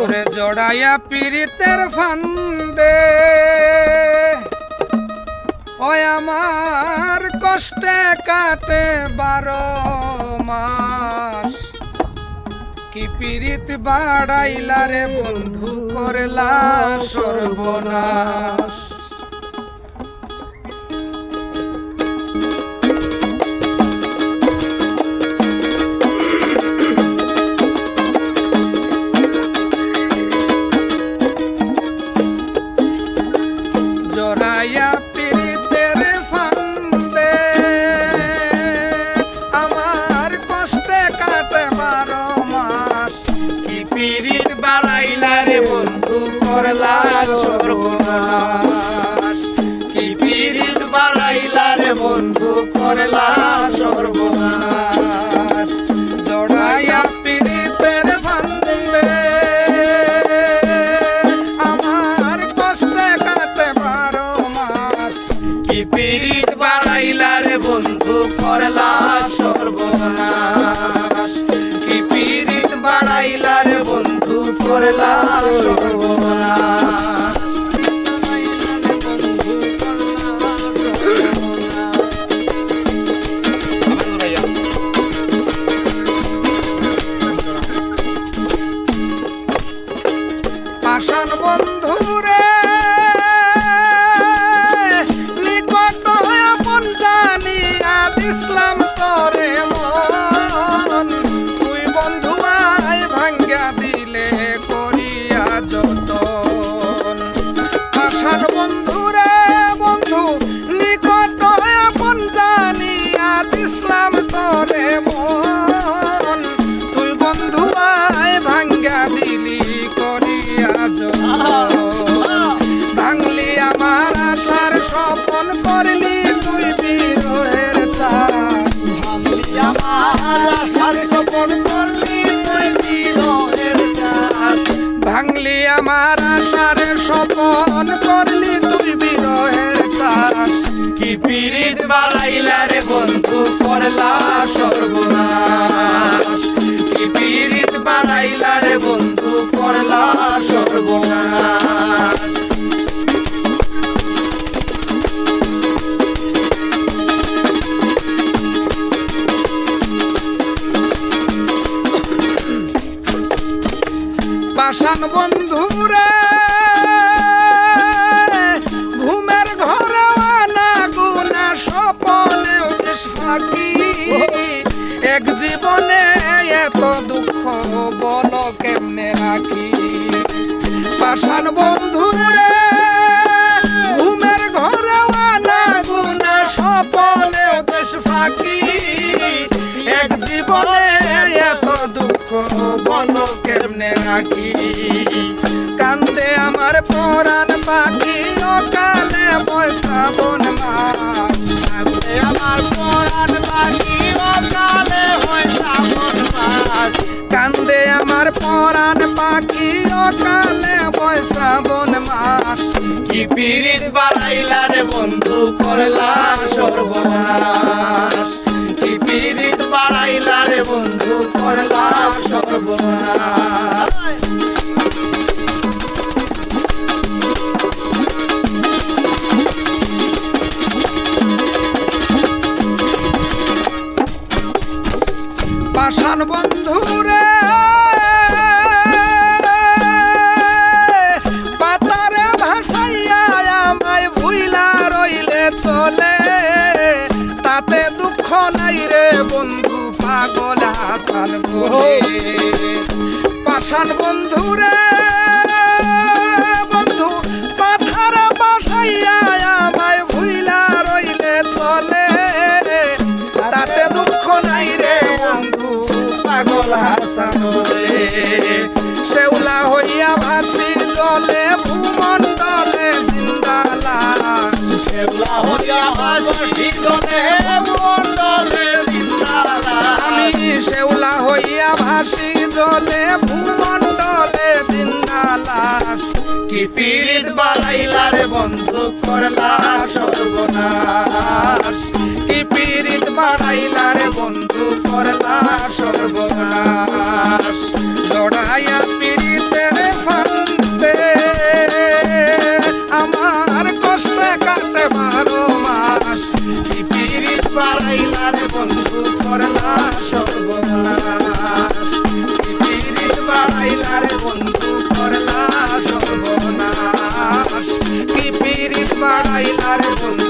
ওরে জড়াইয়া পীড়িতের ফান্দে। ও আমার কষ্টে কাটে বারো মাস। কি পীড়িত বাড়াইলা রে বন্ধু, করলা সর্বনাশ। বাড়াইলা বন্ধু করলা সর্বনাশ। জড়াইয়া পীড়িতের ফান্দে আমার কষ্টে কাটে বারো মাস। কি পিরিত বাড়াইলা বন্ধু করলা সর্বনাশ। কি পিরিত বাড়াইলা বন্ধু করলা আমার আশার স্বপন করলি তুই বিরহের চাষ কি পিরিত বাড়াইলা রে বন্ধু, করলা সর্বনাশ। কি পিরিত বাড়াইলা রে বন্ধু, করলা সর্বনাশ। পাষাণ বন্ধুরে ঘুমের ঘরে গুনা স্বপনে এক জীবনে এত দুঃখ বল কেমনে রাখি? পাশান বন্ধুরে কেমনে রাখি কান্দে আমার পরাণ পাখি কালে পয়সা বন কান্দে আমার পরাণ পাখি, অকালে হয় শ্রাবণ মাস কান্দে আমার পরাণ পাখি কালে পয়সা বন কি পিরিত বাড়াইলা রে বন্ধু, করলা সর্বনাশ। কি পিরিত বাড়াইলা রে বন্ধু, করলা সর্বনাশ। পাষাণ বন্ধুরে পাতারে ভাসাইয়া আমায় ভুইলা রইলে চলে। তাতে দুঃখ নাই রে বন্ধু পাগল হাসান বন্ধু বন্ধু পাগল হাসান শেউলা হইয়া ভাসি জলে ভূমণ্ডলে জিন্দালা শেউলা হইয়া ভাসি জলে পিরিত বাড়াইলা রে বন্ধু, করলা সর্বনাশ। কি পিরিত বাড়াইলা রে বন্ধু, করলা সর্বনাশ। জড়াইয়া পিরিতে রে ফান্দে আমার কষ্ট কাটে বারো মাস। কি পিরিত বাড়াইলা রে বন্ধু, করলা সর্বনাশ। para bailar con